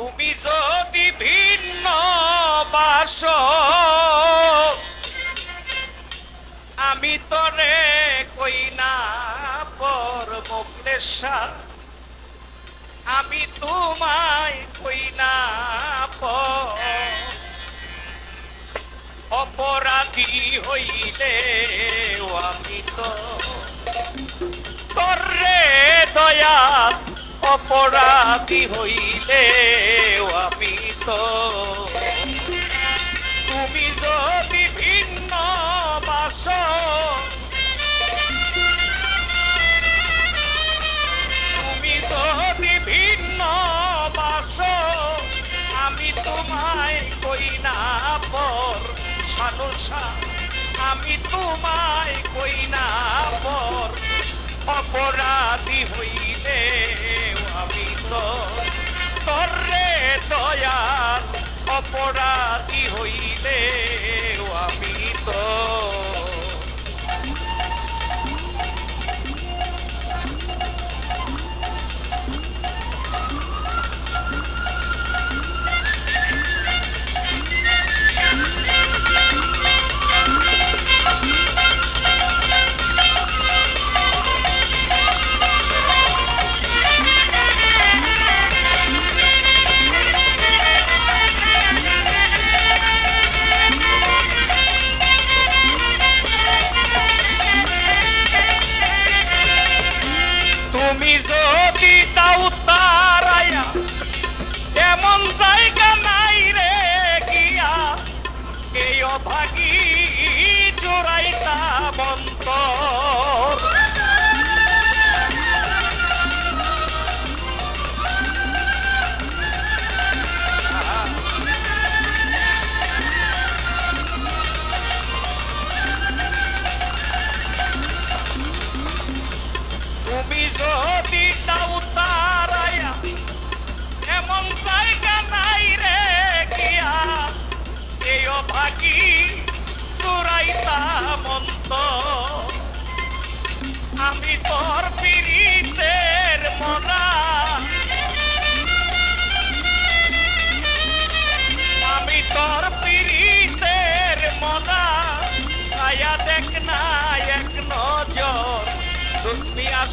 তুমি যদি ভিন্ন বাস, আমি তরে কই না পর মোকলেশা। আমি তোমায় কই না পর। অপরাধী হইলে আমি তো। তরে দয়া অপরাধী হইলে তুমি যদি ভিন্ন বাস, তুমি যদি ভিন্ন বাস, আমি তোমায় কই না পর সানুসা আমি তোমায় কই না পর। অপরাধী হইলে আমি তো অপরাধী হইলে আমি তো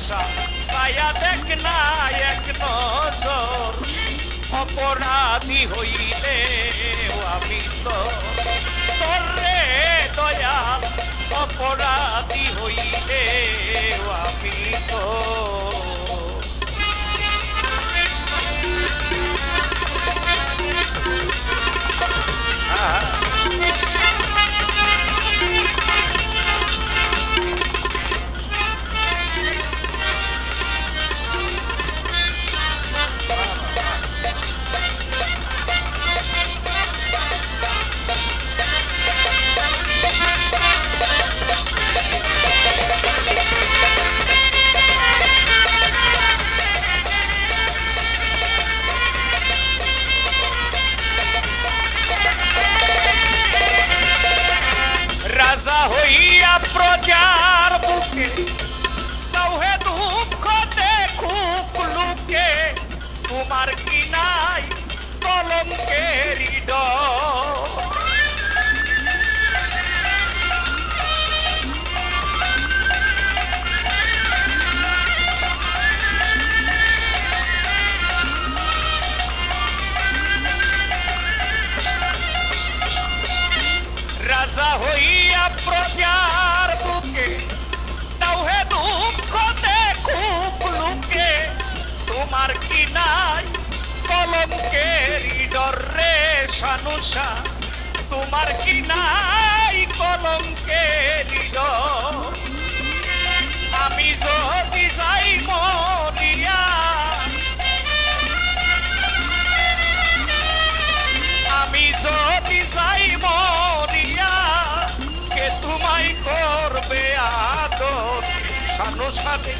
আশা, ছায়া দেখ না এক নজর। অপরাধী হইলে আমি তো। তরে দয়াল, অপরাধী হইলে আমি তো। রাজা হইয়া প্রজার বুকে। তাওহে দুঃখ দেখুক লুকে তোমার কি নাই কলঙ্কের ডর রাজা হইয়া প্রজার বুকে। তাও হে দুঃখ দেখুক লুকে। তোমার কি নাই কলঙ্কের ডর রে সানুষা? তোমার কি নাই কলঙ্কের ডর? সানো সাথে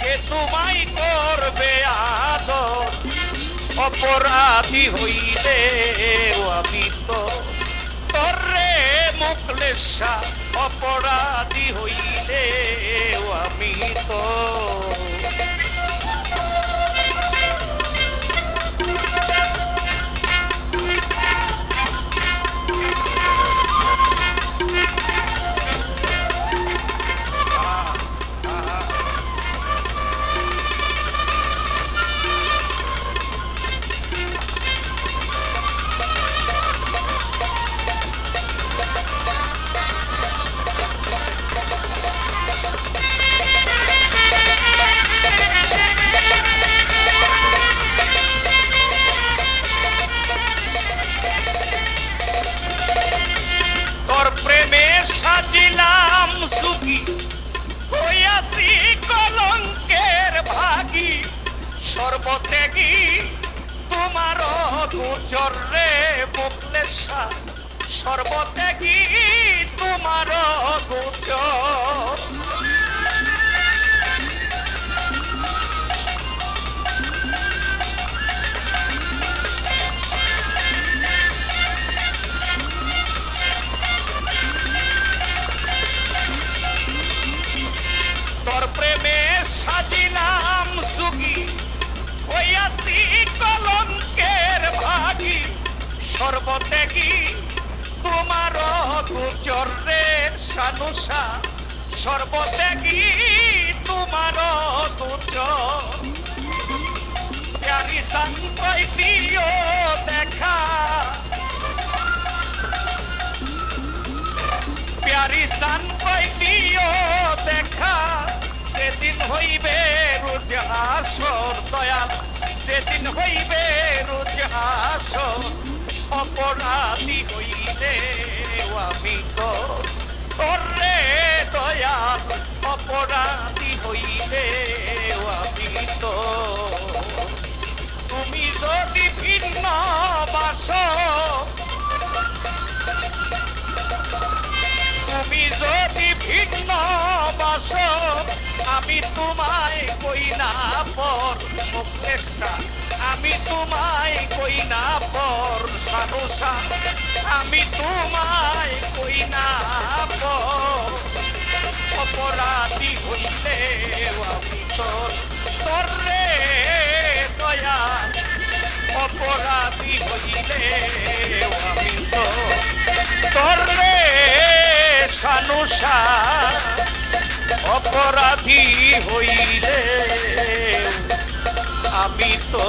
কে তোমায় করবে আদর? অপরাধী হইলে আমি তো তরে মুখলেশা অপরাধী হইলে আমি তো গুজর রে সর্বত্যাগী তোমার গুজর সর্বত্যাগী তোমার গুজর রে সানুষা? সর্বত্যাগী তোমার গুজর প্যারি সান্তই প্রিয় দেখা। প্যারি সান পাইলিও দেখা। সেদিন হইবে রোজ হাসর দয়াল। সেদিন হইবে রোজ হাসর অপরাধী হইলে আমি তোরে দয়াল, অপরাধী হইলে আমি তো। তুমি যদি ভিন্ন বাস, তুমি যদি ভিন্ন বাস, আমি তোমায় কই না পর আমি তোমায় কই না পর। সানুষা আমি তোমায় কই না অপরাধী হইলে আমি তোর তোর রে দয়া অপরাধী হইলে আমি তোর তোর রে সানুষা অপরাধী হইলে আমি তো